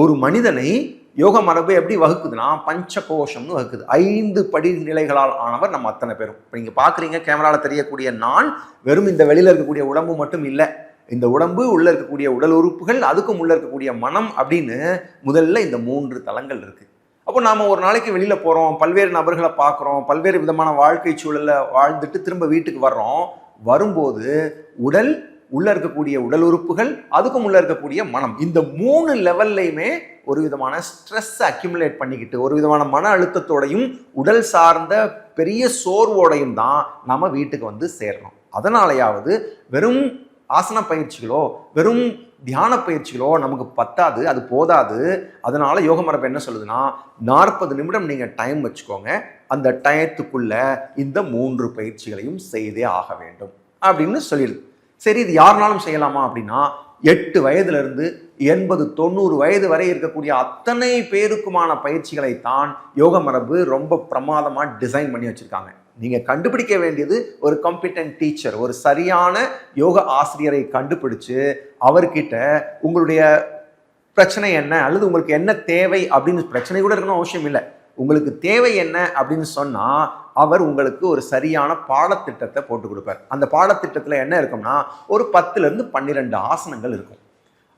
ஒரு மனிதனை யோக மரபு எப்படி வகுக்குதுன்னா பஞ்ச கோஷம்னு வகுக்குது. ஐந்து படிநிலைகளால் ஆனவர் நம்ம அத்தனை பேரும். இப்போ நீங்கள் பார்க்குறீங்க கேமராவில் தெரியக்கூடிய நான் வெறும் இந்த வெளியில் இருக்கக்கூடிய உடம்பு மட்டும் இல்லை. இந்த உடம்பு உள்ளே இருக்கக்கூடிய உடல் உறுப்புகள் அதுக்கும் உள்ளே இருக்கக்கூடிய மனம் அப்படின்னு முதல்ல இந்த மூன்று தலங்கள் இருக்குது அப்போ நாம் ஒரு நாளைக்கு வெளியில் போகிறோம் பல்வேறு நபர்களை பார்க்குறோம் பல்வேறு விதமான வாழ்க்கை சூழலில் வாழ்ந்துட்டு திரும்ப வீட்டுக்கு வர்றோம். வரும்போது உடல் உள்ள இருக்கக்கூடிய உடல் உறுப்புகள் அதுக்கும் உள்ள இருக்கக்கூடிய மனம். இந்த மூணு லெவல்லையுமே ஒரு விதமான ஸ்ட்ரெஸ் அக்யூமுலேட் பண்ணிக்கிட்டு ஒரு விதமான மன அழுத்தத்தோடையும் உடல் சார்ந்த பெரிய சோர்வோடையும் தான் நம்ம வீட்டுக்கு வந்து சேரணும். அதனாலையாவது வெறும் ஆசன பயிற்சிகளோ வெறும் தியான பயிற்சிகளோ நமக்கு பத்தாது அது போதாது. அதனால யோக மரபு என்ன சொல்லுதுன்னா நாற்பது நிமிடம் நீங்கள் டைம் வச்சுக்கோங்க. அந்த டயத்துக்குள்ள இந்த மூன்று பயிற்சிகளையும் செய்தே ஆக வேண்டும். அப்படின்னு சொல்லிடுது. சரி இது யாருனாலும் செய்யலாமா அப்படின்னா எட்டு வயதுலேருந்து எண்பது தொண்ணூறு வயது வரை இருக்கக்கூடிய அத்தனை பேருக்குமான பயிற்சிகளை தான் யோக மரபு ரொம்ப பிரமாதமாக டிசைன் பண்ணி வச்சுருக்காங்க. நீங்கள் கண்டுபிடிக்க வேண்டியது ஒரு காம்பிட்டன்ட் டீச்சர் ஒரு சரியான யோக ஆசிரியரை கண்டுபிடிச்சு அவர்கிட்ட உங்களுடைய பிரச்சனை என்ன அல்லது உங்களுக்கு என்ன தேவை அப்படின்னு பிரச்சனை கூட இருக்கணும் அவசியம் இல்லை. உங்களுக்கு தேவை என்ன அப்படின்னு சொன்னால் அவர் உங்களுக்கு ஒரு சரியான பாடத்திட்டத்தை போட்டு கொடுப்பார். அந்த பாடத்திட்டத்தில் என்ன இருக்கும்னா ஒரு பத்துலேருந்து பன்னிரெண்டு ஆசனங்கள் இருக்கும்.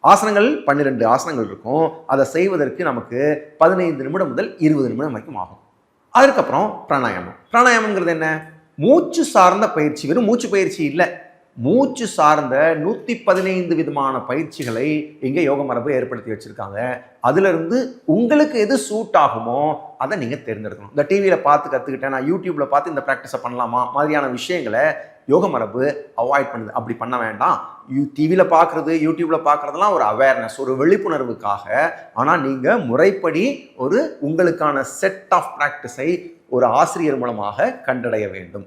ஆசனங்கள் பன்னிரெண்டு ஆசனங்கள் இருக்கும். அதை செய்வதற்கு நமக்கு பதினைந்து நிமிடம் முதல் இருபது நிமிடம் வரைக்கும் ஆகும். அதுக்கப்புறம் பிராணாயாமம். பிராணாயாமங்கிறது என்ன? மூச்சு சார்ந்த பயிற்சி. வெறும் மூச்சு பயிற்சி இல்லை. மூச்சு சார்ந்த நூற்றி பதினைந்து விதமான பயிற்சிகளை இங்கே யோக மரபு ஏற்படுத்தி வச்சுருக்காங்க. அதிலிருந்து உங்களுக்கு எது சூட் ஆகுமோ அதை நீங்கள் தேர்ந்தெடுக்கணும். இந்த டிவியில் பார்த்து கற்றுக்கிட்டேன் நான் யூடியூப்பில் பார்த்து இந்த ப்ராக்டிஸை பண்ணலாமா மாதிரியான விஷயங்களை யோக மரபு அவாய்ட் பண்ணுது. அப்படி பண்ண வேண்டாம். யூ டிவியில் பார்க்குறது யூடியூப்பில் பார்க்குறதுலாம் ஒரு அவேர்னஸ் ஒரு விழிப்புணர்வுக்காக. ஆனால் நீங்கள் முறைப்படி ஒரு உங்களுக்கான செட் ஆஃப் ப்ராக்டிஸை ஒரு ஆசிரியர் மூலமாக கண்டடைய வேண்டும்.